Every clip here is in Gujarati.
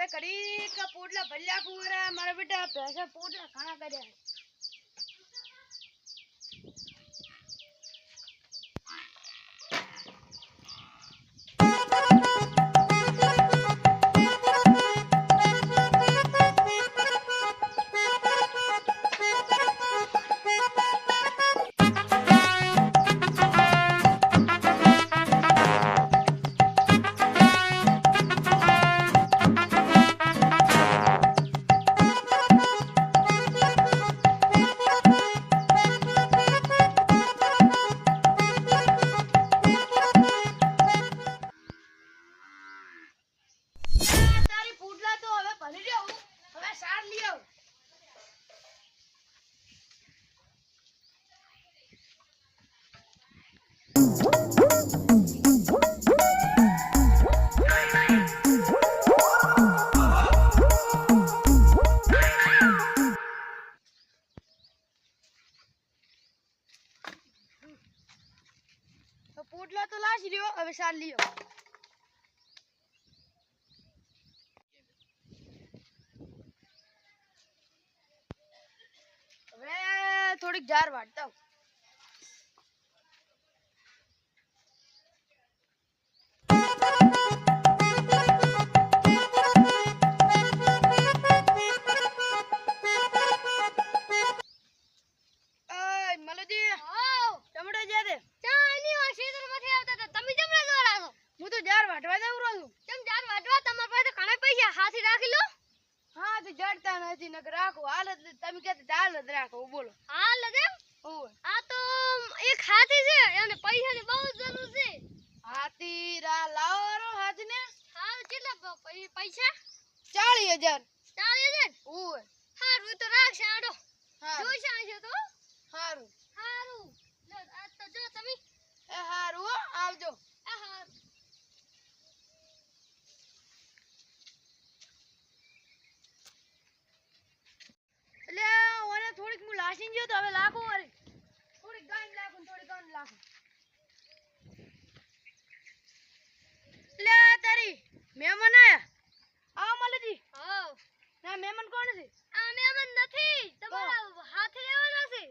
હવે ઘડીક પોટલા ભલ્યા કુંવરા મારા બેટા ભેંસા પોટલા ઘણા કર્યા લઈ આવ હવે થોડીક જાર વાટતા હા, તો જડતા નથી નકર રાખો. હાલ જ તમે કહેતા હતા, હાલ જ રાખો? બોલો? એક હાથી રા લાવો રો કેટલા પૈસા? ચાલીસ હજાર. ચાલીસ હજાર? ઓય હારું તો રાખશે આડો હારું જોઈશે આવશે તો હારું હારું લો, આ તો જો તમે એ હારું હો આવજો આ હારું એટલે ઓને થોડીક હું લાસીને ગયો તો હવે લાખો વળી થોડીક ગાન લાખો ને થોડીક ગાન લાખો એટલે આ તારી મહેમાન આયા? આવો મલેજી હા. ના મહેમાન કોણ છે? આ મેમન નથી. તમારા હાથે રહેવાના છે.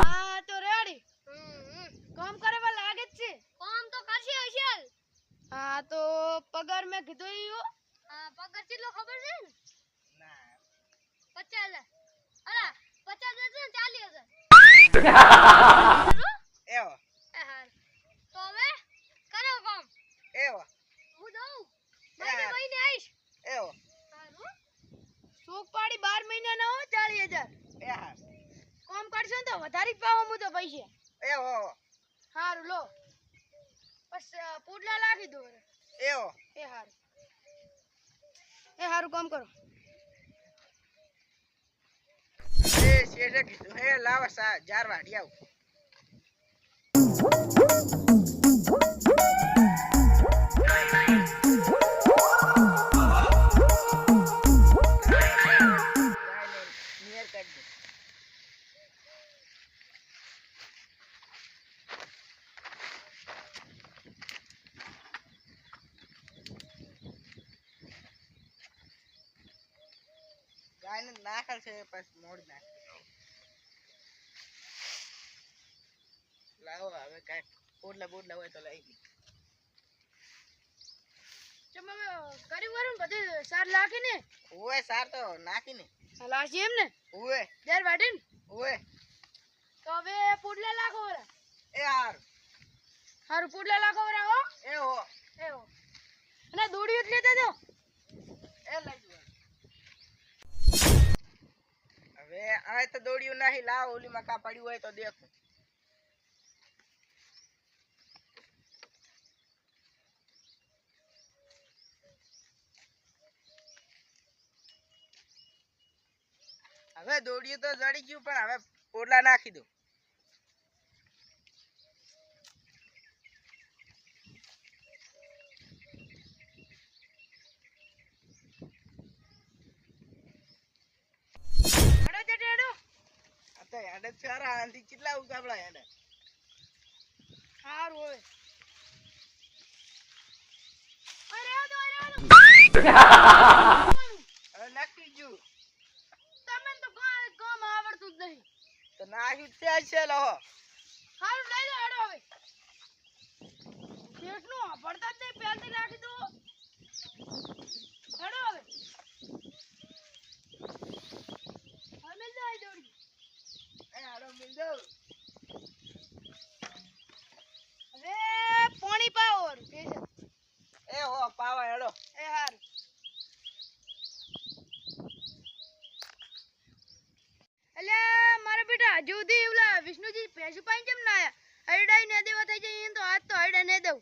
હા તો રેડી. હમ કામ કરવા લાગે જ છે. કામ તો કરશે હશે હા તો પગાર મેં કીધો ઈયો હા. પગાર કેટલો ખબર છે ને. પચાસ હજાર. અલા પચાસ હજાર છે ને ચાલીસ હજાર એવો એ હારું. તો હવે કરો કામ એવો હું દઉં મહિને યાર. મહિને આવીશ એવો હારું શોક પાડી બાર મહિના ના હોય ચાલીસ હજાર એ હા કામ કરશો ને તો વધારે જ પાવો હું તો પૈસા. હો. હારું લો. બસ પૂડલા પુડલા લાગી દો એ હો. એ હારું. એ હારું કામ કરો. એ શેઠે કીધું હે લાવ સા જાર વાડી આવ નાખેલ છે પછી મોડ નાખે. લાવો હવે કાંઈક પોટલા બોટલા હોય તો લઈ કરી વારું બધું સાર લાખી ને ઓએ સાર તો એમ ને ઓએ ઓએ તો હવે પુડલા લાખો વરા. એ હાર. હારું પુડલા લાખો વરા હો. એ હો. એવો અને દોડી એટલે દેજો એ લઈ હવે આ તો દોડ્યું નહીં, લાવ, ઓલીમાં કા પડ્યું હોય તો દેખો. હવે દોડ્યું તો જડી ગયું, પણ હવે ઓરલા નાખી દો હડો જટે હડો સારા આનાથી કેટલા ઉગાબડા એને? સારું હોય નાખી તમે તો કાંઈ કામ આવડતું જ નહીં. તો નાખ્યું ત્યાં છે લો હારું લઈ લો હેડો હવે. શેઠનું વાપરતા જ નહીં પહેલથી રાખી દો હેડો હવે અમે જાય દોડી એ હાલો મિલ દઉં હવે પાણી પાવો વાળું કે છે એ હો પાવા હેડો એ હાર એટલે મારા બેટા હજુ સુધી ઓલા વિષ્ણુજી ભેંસું પાઈ કેમ ના આયા હરડાઈ ને દેવા થઈ જાય એને તો આજ તો હરડા ને દઉં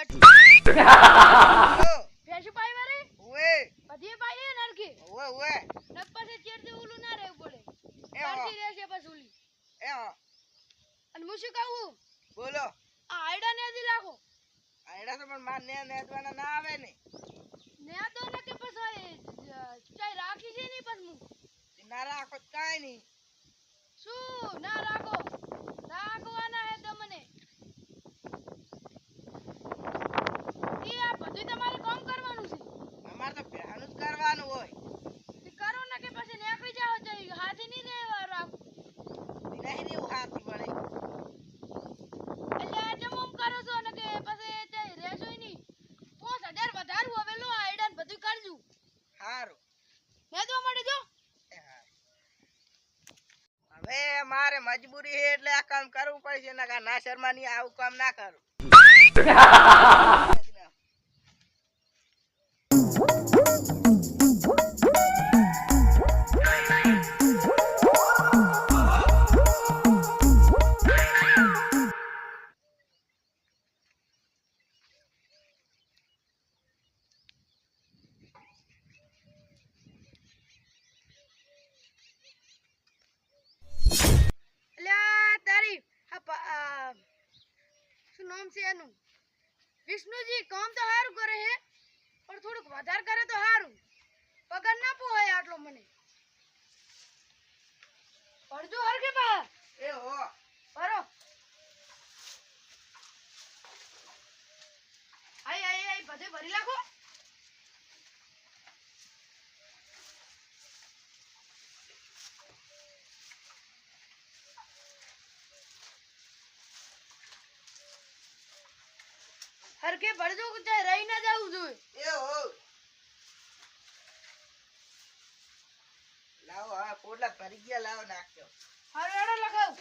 પાઈ મારે? પાઈ ના રહેવું પડે. એ હો. કરતી રહેશે પછી ઓલી. એ હો. અને હું શું કહું? બોલો. આ હરડા ને દી રાખો આયડા તો પણ માર ને નેદવાના ના આવે ને. ને તો ને કે ચાઈ રાખી છે નહીં હું? ના રાખો કાંઈ નહીં. શું? ના રાખો રાખવાના હે તમને ઈ આ બધું તમારે કામ કરવાનું છે અમારે તો ભેહાનું જ કરવાનું હોય તે કરો ને કે પછી નીકળી જાઓ તો ઈ હાથી નહીં રહેવા રાખો નહીં રેવું હાથી વળે એટલે આ જેમ આમ કરો છો ને કે પછી તે રહેશો ય નહીં પાંચ હજાર વધારવું હવે લો આઈડા ને બધું કરજો સારું મેં તો મળી જો એ હારું. મારે મજબૂરી છે એટલે આ કામ કરવું પડશે ના ના શર્માની આવું કામ ના કરું. કામ તો સારું કરે હે પણ થોડુંક વધારે કરે તો સારું પગાર ના પોહાય આટલો મને અડધો હરકે બહાર એ હો ભરો આઈ આઈ આઈ બધે ભરી નાખો હરકે ભરજો કે રહી ના જાવું જોઈએ એ હો. લાવો હા પોટલા ભરી ગયા લાવો નાખજો હારું એડો લખાવ.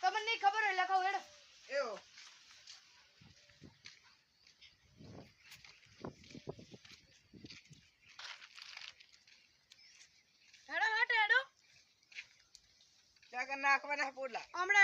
તમને નહીં ખબર હોય લખાવ એડો એ હો. હેડો હટ હેડો. ત્યાં કણ નાખવાના પોટલા. હમણાં